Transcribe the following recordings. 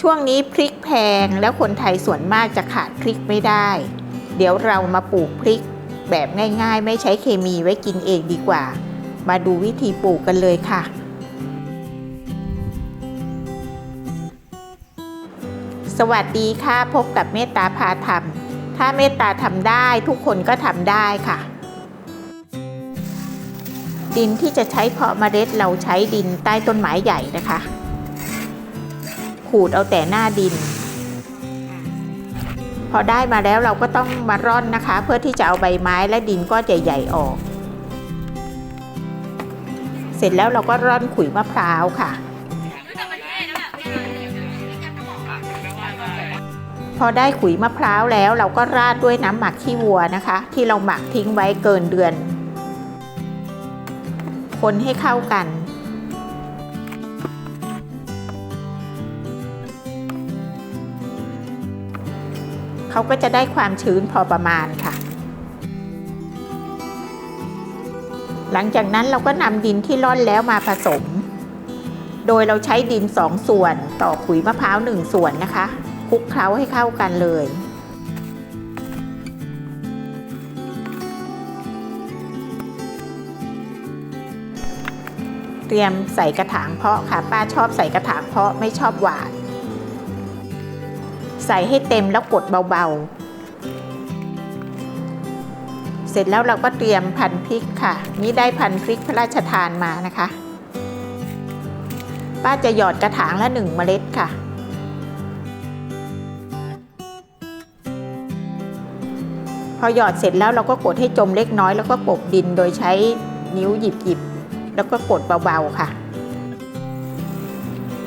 ช่วงนี้พริกแพงแล้วคนไทยส่วนมากจะขาดพริกไม่ได้ เดี๋ยวเรามาปลูกพริก แบบง่ายๆ ไม่ใช้เคมีไว้กินเองดีกว่า มาดูวิธีปลูกกันเลยค่ะ สวัสดีค่ะพบกับเมตตาพาทำถ้าเมตตาทำได้ทุกคนก็ทำได้ค่ะ ดินที่จะใช้เพาะเมล็ดเราใช้ดินใต้ต้นไม้ใหญ่นะคะ ขูดเอาแต่หน้าดิน พอได้มาแล้วเราก็ต้องมาร่อนนะคะ เพื่อที่จะเอาใบไม้และดินก้อนใหญ่ๆออก เสร็จแล้วเราก็ร่อนขุยมะพร้าวค่ะพอได้ขุยมะพร้าวแล้วเราก็ราดด้วยน้ำหมักขี้วัวนะคะ ที่เราหมักทิ้งไว้เกินเดือน คนให้เข้ากัน เขาก็จะได้ความชื้นพอประมาณค่ะ หลังจากนั้นเราก็นำดินที่ร่อนแล้วมาผสม โดยเราใช้ดิน 2 ส่วนต่อขุยมะพร้าว 1 ส่วนนะคะคลุกเคล้าให้เข้ากันเลยเตรียมใส่กระถางเพาะค่ะ ป้าชอบใส่กระถางเพาะไม่ชอบหวาน ใส่ให้เต็มแล้วกดเบาๆ เสร็จแล้วเราก็เตรียมพันพริกค่ะ นี่ได้พันพริกพระราชทานมานะคะ ป้าจะหยอดกระถางละหนึ่งเมล็ดค่ะ พอหยอดเสร็จแล้วเราก็กดให้จมเล็กน้อยแล้วก็กบดินโดยใช้นิ้วหยิบหยิบๆแล้วก็กดเบาๆค่ะ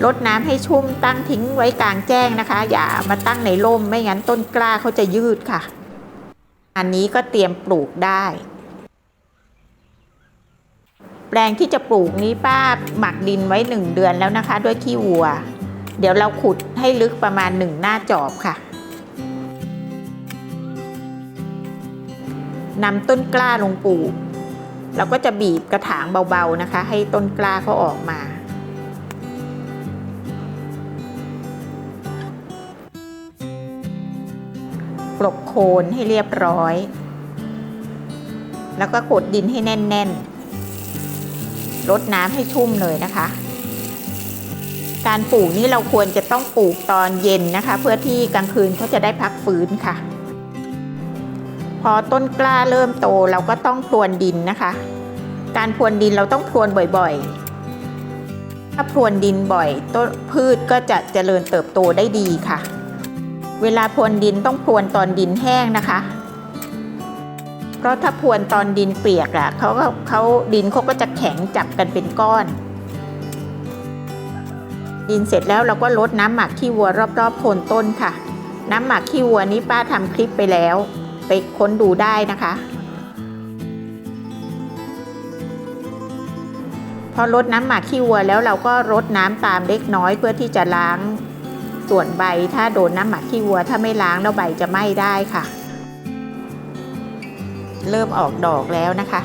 รดน้ำให้ชุ่มตั้งทิ้งไว้กลางแจ้งนะคะ อย่ามาตั้งในร่มไม่งั้นต้นกล้าเขาจะยืดค่ะ อันนี้ก็เตรียมปลูกได้ แปลงที่จะปลูกนี้ป้าหมักดินไว้หนึ่งเดือนแล้วนะคะ ด้วยขี้วัว เดี๋ยวเราขุดให้ลึกประมาณหนึ่งหน้าจอบค่ะนำต้นกล้าลงปลูกเราก็จะบีบกระถางเบาๆนะคะ ให้ต้นกล้าเขาออกมา ลบโคนให้เรียบร้อย แล้วก็กดดินให้แน่นๆรดน้ำให้ชุ่มเลยนะคะ การปลูกนี่เราควรจะต้องปลูกตอนเย็นนะคะ เพื่อที่กลางคืนเขาจะได้พักฟื้นค่ะ พอต้นกล้าเริ่มโตเราก็ต้องพรวนดินนะคะ การพรวนดินเราต้องพรวนบ่อยๆ ถ้าพรวนดินบ่อยต้นพืชก็จะเจริญเติบโตได้ดีค่ะ เวลาพรวนดินต้องพรวนตอนดินแห้งนะคะ เพราะถ้าพรวนตอนดินเปียกอะเขาก็เขาดินเขาก็จะแข็งจับกันเป็นก้อน ดินเสร็จแล้วเราก็ลดน้ำหมักขี้วัวรอบๆโคนต้นค่ะ น้ำหมักขี้วัวนี้ป้าทำคลิปไปแล้ว ไปค้นดูได้นะคะ พอลดน้ำหมักขี้วัวแล้วเราก็รดน้ำตามเล็กน้อยเพื่อที่จะล้าง ส่วนใบถ้าโดนน้ำหมักขี้วัวถ้าไม่ล้างแล้วใบจะไหม้ได้ค่ะ เริ่มออกดอกแล้วนะคะ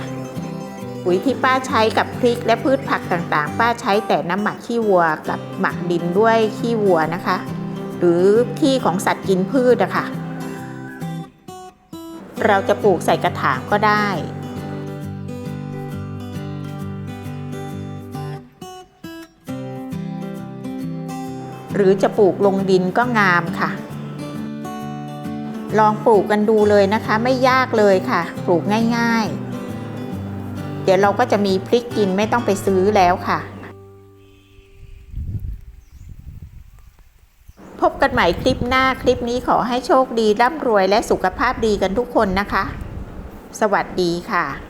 ปุ๋ยที่ป้าใช้กับพริกและพืชผักต่างๆ ป้าใช้แต่น้ำหมักขี้วัวกับหมักดินด้วยขี้วัวนะคะ หรือขี้ของสัตว์กินพืชอะค่ะเราจะปลูกใส่กระถางก็ได้ หรือจะปลูกลงดินก็งามค่ะ ลองปลูกกันดูเลยนะคะ ไม่ยากเลยค่ะ ปลูกง่ายๆ เดี๋ยวเราก็จะมีพริกกินไม่ต้องไปซื้อแล้วค่ะ พบกันใหม่คลิปหน้าคลิปนี้ขอให้โชคดีร่ำรวยและสุขภาพดีกันทุกคนนะคะ สวัสดีค่ะ